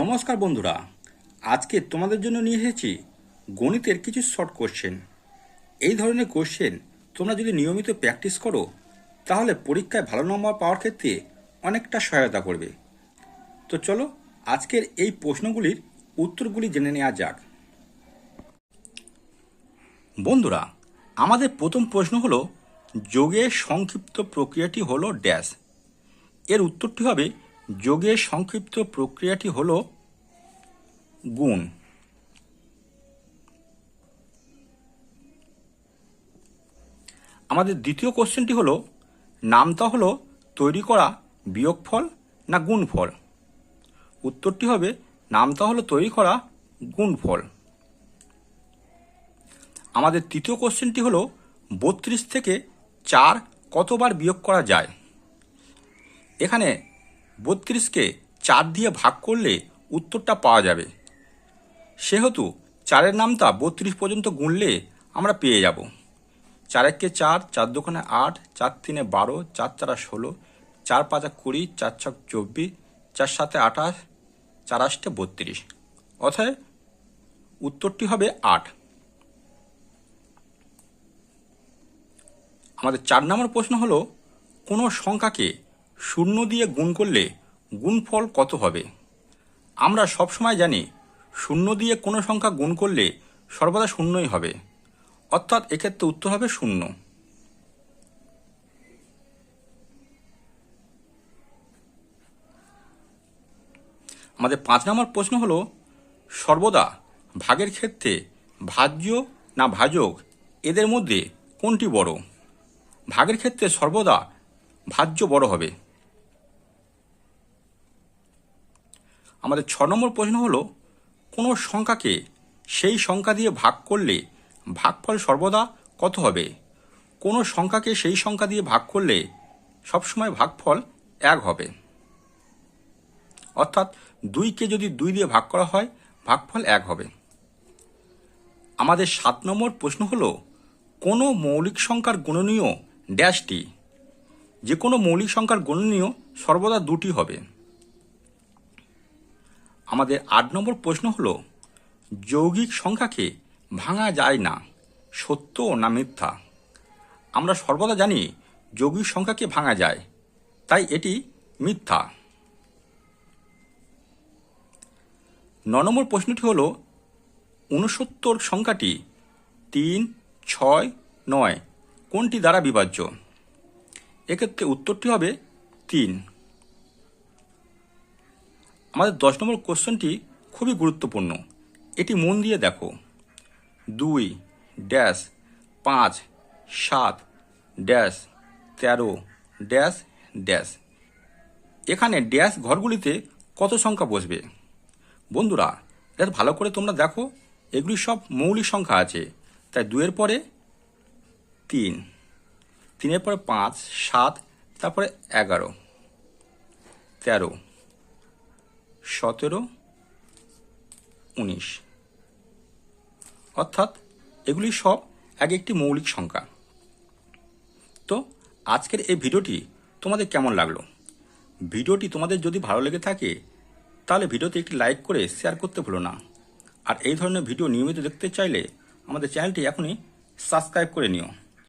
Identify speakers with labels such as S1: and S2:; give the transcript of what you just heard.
S1: নমস্কার বন্ধুরা, আজকে তোমাদের জন্য নিয়ে এসেছি গণিতের কিছু শর্ট কোশ্চেন এই ধরনের কোশ্চেন তোমরা যদি নিয়মিত প্র্যাকটিস করো, তাহলে পরীক্ষায় ভালো নম্বর পাওয়ার ক্ষেত্রে অনেকটা সহায়তা করবে। তো চলো, আজকের এই প্রশ্নগুলির উত্তরগুলি জেনে নেওয়া যাক। বন্ধুরা, আমাদের প্রথম প্রশ্ন হলো, যোগের সংক্ষিপ্ত প্রক্রিয়াটি হলো ড্যাশ এর উত্তরটি হবে যোগের সংক্ষিপ্ত প্রক্রিয়াটি হল গুণ। আমাদের দ্বিতীয় কোশ্চেনটি হলো, নামতা হলো তৈরি করা বিয়োগফল না গুণফল? উত্তরটি হবে, নামতা হলো তৈরি করা গুণফল। আমাদের তৃতীয় কোশ্চেনটি হলো, বত্রিশ থেকে চার কতবার বিয়োগ করা যায়? এখানে বত্রিশকে চার দিয়ে ভাগ করলে উত্তরটা পাওয়া যাবে। সেহেতু চারের নামটা বত্রিশ পর্যন্ত গুনলে আমরা পেয়ে যাব। চার একে চার চার দোকানে আট, চার তিনে বারো, চার চারা ষোলো, চার পাঁচা কুড়ি, চার ছক চব্বিশ, চার সাথে আঠাশ, চার আষ্টে বত্রিশ। অর্থাৎ উত্তরটি হবে আট। আমাদের চার নম্বর প্রশ্ন হলো, কোনো সংখ্যাকে শূন্য দিয়ে গুণ করলে গুণফল কত হবে? আমরা সবসময় জানি, শূন্য দিয়ে কোনো সংখ্যা গুণ করলে সর্বদা শূন্যই হবে। অর্থাৎ এক্ষেত্রে উত্তর হবে শূন্য। আমাদের পাঁচ নম্বর প্রশ্ন হলো, সর্বদা ভাগের ক্ষেত্রে ভাজ্য না ভাজক, এদের মধ্যে কোনটি বড়? ভাগের ক্ষেত্রে সর্বদা ভাজ্য বড় হবে। আমাদের ছ নম্বর প্রশ্ন হলো, কোনো সংখ্যাকে সেই সংখ্যা দিয়ে ভাগ করলে ভাগফল সর্বদা কত হবে? কোনো সংখ্যাকে সেই সংখ্যা দিয়ে ভাগ করলে সবসময় ভাগফল এক হবে। অর্থাৎ দুইকে যদি দুই দিয়ে ভাগ করা হয়, ভাগফল এক হবে। আমাদের সাত নম্বর প্রশ্ন হলো, কোনো মৌলিক সংখ্যার গুণনীয় ড্যাশটি, যে কোনো মৌলিক সংখ্যার গুণনীয় সর্বদা দুটি হবে। আমাদের আট নম্বর প্রশ্ন হল, যৌগিক সংখ্যাকে ভাঙা যায় না, সত্য না মিথ্যা? আমরা সর্বদা জানি যৌগিক সংখ্যাকে ভাঙা যায়, তাই এটি মিথ্যা। ন নম্বর প্রশ্নটি হলো, ঊনসত্তর সংখ্যাটি তিন, ছয়, নয়, কোনটি দ্বারা বিভাজ্য? এক্ষেত্রে উত্তরটি হবে তিন। আমাদের দশ নম্বর কোশ্চেনটি খুবই গুরুত্বপূর্ণ। এটি মন দিয়ে দেখো। দুই ড্যাশ পাঁচ সাত ড্যাশ তেরো ড্যাশ ড্যাশ। এখানে ড্যাশ ঘরগুলিতে কত সংখ্যা বসবে? বন্ধুরা, এটা ভালো করে তোমরা দেখো। এগুলি সব মৌলিক সংখ্যা আছে। তাই দুয়ের পরে তিন, তিনের পরে পাঁচ, সাত, তারপরে এগারো, তেরো সতেরো, উনিশ। অর্থাৎ এগুলি সব এক একটি মৌলিক সংখ্যা। তো আজকের এই ভিডিওটি তোমাদের কেমন লাগল? ভিডিওটি তোমাদের যদি ভালো লেগে থাকে, তাহলে ভিডিওতে একটি লাইক করে শেয়ার করতে ভুলো না। আর এই ধরনের ভিডিও নিয়মিত দেখতে চাইলে আমাদের চ্যানেলটি এখনই সাবস্ক্রাইব করে নিও।